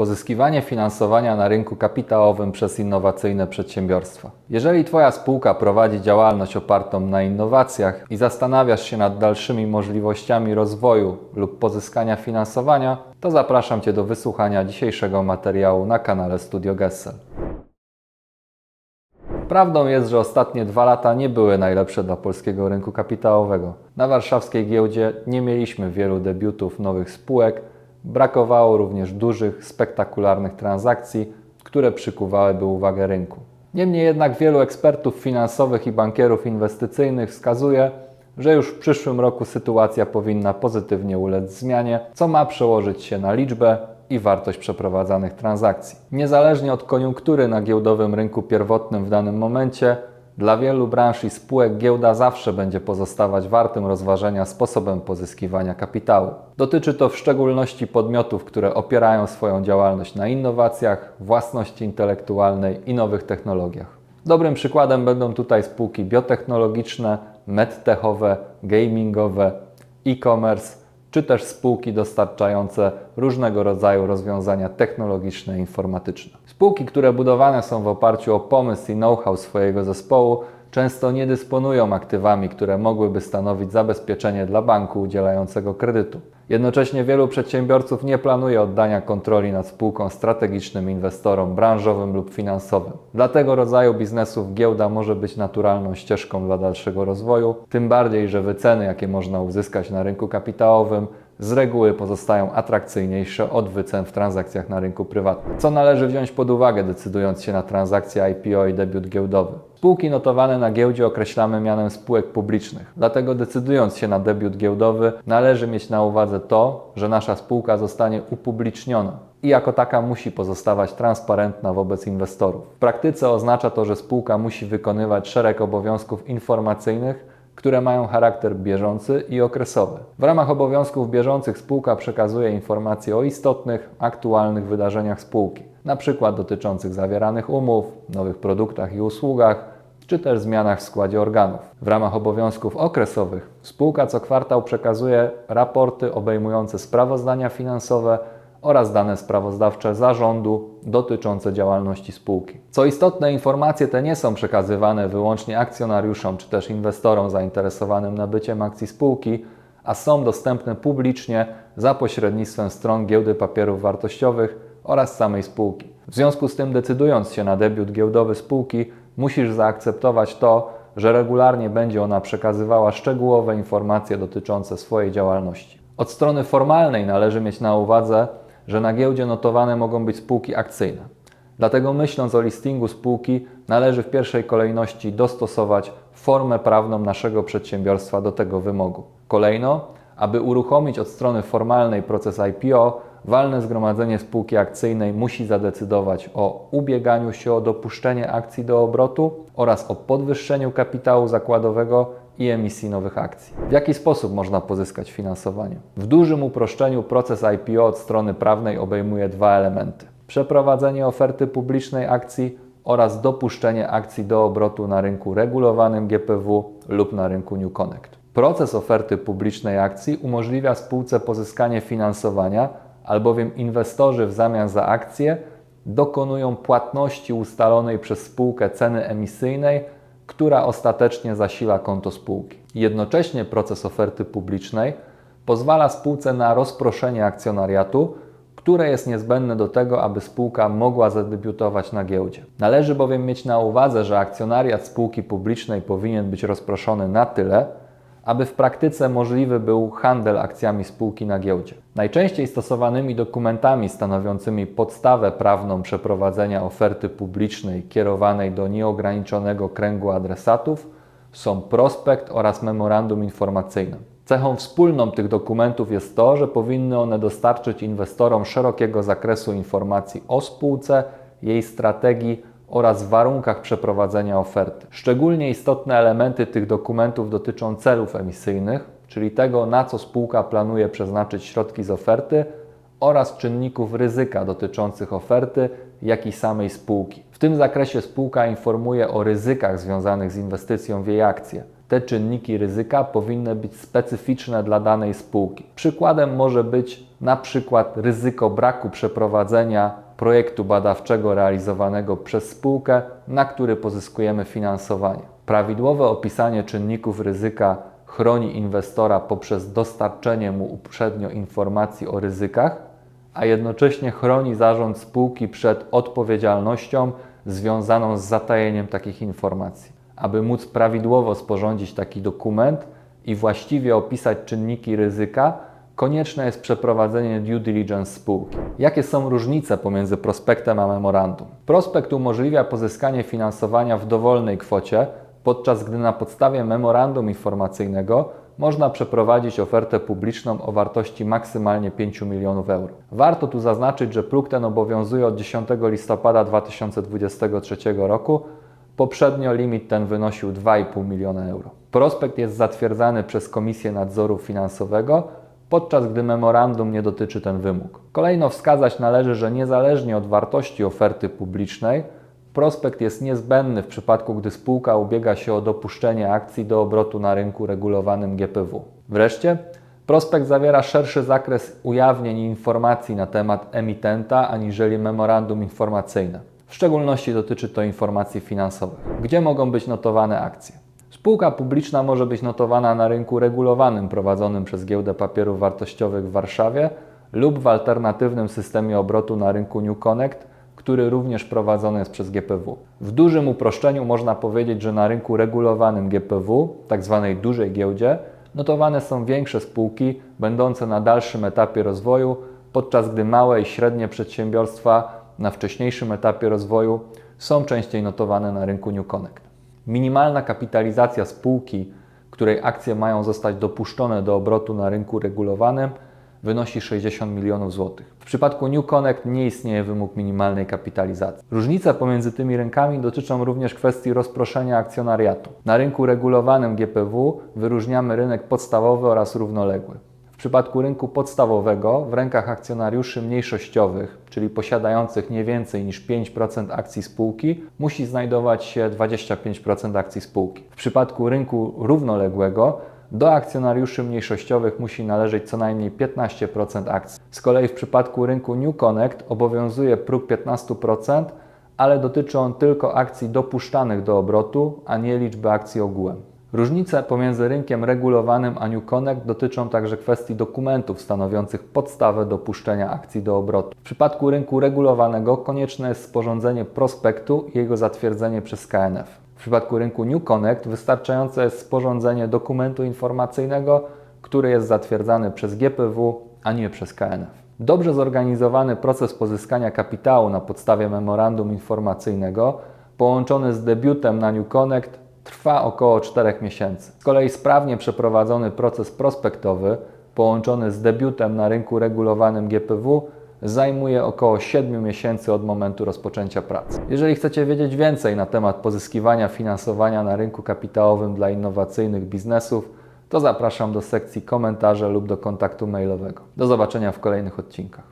Pozyskiwanie finansowania na rynku kapitałowym przez innowacyjne przedsiębiorstwa. Jeżeli Twoja spółka prowadzi działalność opartą na innowacjach i zastanawiasz się nad dalszymi możliwościami rozwoju lub pozyskania finansowania, to zapraszam Cię do wysłuchania dzisiejszego materiału na kanale Studio Gessel. Prawdą jest, że ostatnie dwa lata nie były najlepsze dla polskiego rynku kapitałowego. Na warszawskiej giełdzie nie mieliśmy wielu debiutów nowych spółek, brakowało również dużych, spektakularnych transakcji, które przykuwałyby uwagę rynku. Niemniej jednak wielu ekspertów finansowych i bankierów inwestycyjnych wskazuje, że już w przyszłym roku sytuacja powinna pozytywnie ulec zmianie, co ma przełożyć się na liczbę i wartość przeprowadzanych transakcji. Niezależnie od koniunktury na giełdowym rynku pierwotnym w danym momencie, dla wielu branż i spółek giełda zawsze będzie pozostawać wartym rozważenia sposobem pozyskiwania kapitału. Dotyczy to w szczególności podmiotów, które opierają swoją działalność na innowacjach, własności intelektualnej i nowych technologiach. Dobrym przykładem będą tutaj spółki biotechnologiczne, medtechowe, gamingowe, e-commerce czy też spółki dostarczające różnego rodzaju rozwiązania technologiczne i informatyczne. Spółki, które budowane są w oparciu o pomysł i know-how swojego zespołu, często nie dysponują aktywami, które mogłyby stanowić zabezpieczenie dla banku udzielającego kredytu. Jednocześnie wielu przedsiębiorców nie planuje oddania kontroli nad spółką strategicznym inwestorom branżowym lub finansowym. Dla tego rodzaju biznesów giełda może być naturalną ścieżką dla dalszego rozwoju, tym bardziej, że wyceny, jakie można uzyskać na rynku kapitałowym, z reguły pozostają atrakcyjniejsze od wycen w transakcjach na rynku prywatnym. Co należy wziąć pod uwagę, decydując się na transakcję IPO i debiut giełdowy? Spółki notowane na giełdzie określamy mianem spółek publicznych. Dlatego decydując się na debiut giełdowy, należy mieć na uwadze to, że nasza spółka zostanie upubliczniona i jako taka musi pozostawać transparentna wobec inwestorów. W praktyce oznacza to, że spółka musi wykonywać szereg obowiązków informacyjnych, które mają charakter bieżący i okresowy. W ramach obowiązków bieżących spółka przekazuje informacje o istotnych, aktualnych wydarzeniach spółki, np. dotyczących zawieranych umów, nowych produktach i usługach, czy też zmianach w składzie organów. W ramach obowiązków okresowych spółka co kwartał przekazuje raporty obejmujące sprawozdania finansowe oraz dane sprawozdawcze zarządu dotyczące działalności spółki. Co istotne, informacje te nie są przekazywane wyłącznie akcjonariuszom czy też inwestorom zainteresowanym nabyciem akcji spółki, a są dostępne publicznie za pośrednictwem stron giełdy papierów wartościowych oraz samej spółki. W związku z tym, decydując się na debiut giełdowy spółki, musisz zaakceptować to, że regularnie będzie ona przekazywała szczegółowe informacje dotyczące swojej działalności. Od strony formalnej należy mieć na uwadze, że na giełdzie notowane mogą być spółki akcyjne. Dlatego myśląc o listingu spółki, należy w pierwszej kolejności dostosować formę prawną naszego przedsiębiorstwa do tego wymogu. Kolejno, aby uruchomić od strony formalnej proces IPO, walne zgromadzenie spółki akcyjnej musi zadecydować o ubieganiu się o dopuszczenie akcji do obrotu oraz o podwyższeniu kapitału zakładowego i emisji nowych akcji. W jaki sposób można pozyskać finansowanie? W dużym uproszczeniu proces IPO od strony prawnej obejmuje dwa elementy: przeprowadzenie oferty publicznej akcji oraz dopuszczenie akcji do obrotu na rynku regulowanym GPW lub na rynku New Connect. Proces oferty publicznej akcji umożliwia spółce pozyskanie finansowania, albowiem inwestorzy w zamian za akcje dokonują płatności ustalonej przez spółkę ceny emisyjnej która ostatecznie zasila konto spółki. Jednocześnie proces oferty publicznej pozwala spółce na rozproszenie akcjonariatu, które jest niezbędne do tego, aby spółka mogła zadebiutować na giełdzie. Należy bowiem mieć na uwadze, że akcjonariat spółki publicznej powinien być rozproszony na tyle, aby w praktyce możliwy był handel akcjami spółki na giełdzie. Najczęściej stosowanymi dokumentami stanowiącymi podstawę prawną przeprowadzenia oferty publicznej kierowanej do nieograniczonego kręgu adresatów są prospekt oraz memorandum informacyjne. Cechą wspólną tych dokumentów jest to, że powinny one dostarczyć inwestorom szerokiego zakresu informacji o spółce, jej strategii oraz warunkach przeprowadzenia oferty. Szczególnie istotne elementy tych dokumentów dotyczą celów emisyjnych, czyli tego, na co spółka planuje przeznaczyć środki z oferty oraz czynników ryzyka dotyczących oferty, jak i samej spółki. W tym zakresie spółka informuje o ryzykach związanych z inwestycją w jej akcje. te czynniki ryzyka powinny być specyficzne dla danej spółki. Przykładem może być na przykład ryzyko braku przeprowadzenia projektu badawczego realizowanego przez spółkę, na który pozyskujemy finansowanie. Prawidłowe opisanie czynników ryzyka chroni inwestora poprzez dostarczenie mu uprzednio informacji o ryzykach, a jednocześnie chroni zarząd spółki przed odpowiedzialnością związaną z zatajeniem takich informacji. Aby móc prawidłowo sporządzić taki dokument i właściwie opisać czynniki ryzyka, konieczne jest przeprowadzenie due diligence spółki. Jakie są różnice pomiędzy prospektem a memorandum? Prospekt umożliwia pozyskanie finansowania w dowolnej kwocie, podczas gdy na podstawie memorandum informacyjnego można przeprowadzić ofertę publiczną o wartości maksymalnie 5 milionów euro. Warto tu zaznaczyć, że próg ten obowiązuje od 10 listopada 2023 roku. Poprzednio limit ten wynosił 2,5 miliona euro. Prospekt jest zatwierdzany przez Komisję Nadzoru Finansowego, podczas gdy memorandum nie dotyczy ten wymóg. Kolejno wskazać należy, że niezależnie od wartości oferty publicznej, prospekt jest niezbędny w przypadku, gdy spółka ubiega się o dopuszczenie akcji do obrotu na rynku regulowanym GPW. Wreszcie, prospekt zawiera szerszy zakres ujawnień i informacji na temat emitenta aniżeli memorandum informacyjne. W szczególności dotyczy to informacji finansowych. Gdzie mogą być notowane akcje? Spółka publiczna może być notowana na rynku regulowanym prowadzonym przez Giełdę Papierów Wartościowych w Warszawie lub w alternatywnym systemie obrotu na rynku New Connect, który również prowadzony jest przez GPW. W dużym uproszczeniu można powiedzieć, że na rynku regulowanym GPW, tzw. tak dużej giełdzie, notowane są większe spółki będące na dalszym etapie rozwoju, podczas gdy małe i średnie przedsiębiorstwa na wcześniejszym etapie rozwoju są częściej notowane na rynku New Connect. Minimalna kapitalizacja spółki, której akcje mają zostać dopuszczone do obrotu na rynku regulowanym, wynosi 60 milionów złotych. W przypadku New Connect nie istnieje wymóg minimalnej kapitalizacji. Różnice pomiędzy tymi rynkami dotyczą również kwestii rozproszenia akcjonariatu. Na rynku regulowanym GPW wyróżniamy rynek podstawowy oraz równoległy. W przypadku rynku podstawowego w rękach akcjonariuszy mniejszościowych, czyli posiadających nie więcej niż 5% akcji spółki, musi znajdować się 25% akcji spółki. W przypadku rynku równoległego do akcjonariuszy mniejszościowych musi należeć co najmniej 15% akcji. Z kolei w przypadku rynku New Connect obowiązuje próg 15%, ale dotyczy on tylko akcji dopuszczanych do obrotu, a nie liczby akcji ogółem. Różnice pomiędzy rynkiem regulowanym a New Connect dotyczą także kwestii dokumentów stanowiących podstawę dopuszczenia akcji do obrotu. W przypadku rynku regulowanego konieczne jest sporządzenie prospektu i jego zatwierdzenie przez KNF. W przypadku rynku New Connect wystarczające jest sporządzenie dokumentu informacyjnego, który jest zatwierdzany przez GPW, a nie przez KNF. Dobrze zorganizowany proces pozyskania kapitału na podstawie memorandum informacyjnego, połączony z debiutem na New Connect, trwa około 4 miesięcy. Z kolei sprawnie przeprowadzony proces prospektowy, połączony z debiutem na rynku regulowanym GPW, zajmuje około 7 miesięcy od momentu rozpoczęcia pracy. Jeżeli chcecie wiedzieć więcej na temat pozyskiwania finansowania na rynku kapitałowym dla innowacyjnych biznesów, to zapraszam do sekcji komentarze lub do kontaktu mailowego. Do zobaczenia w kolejnych odcinkach.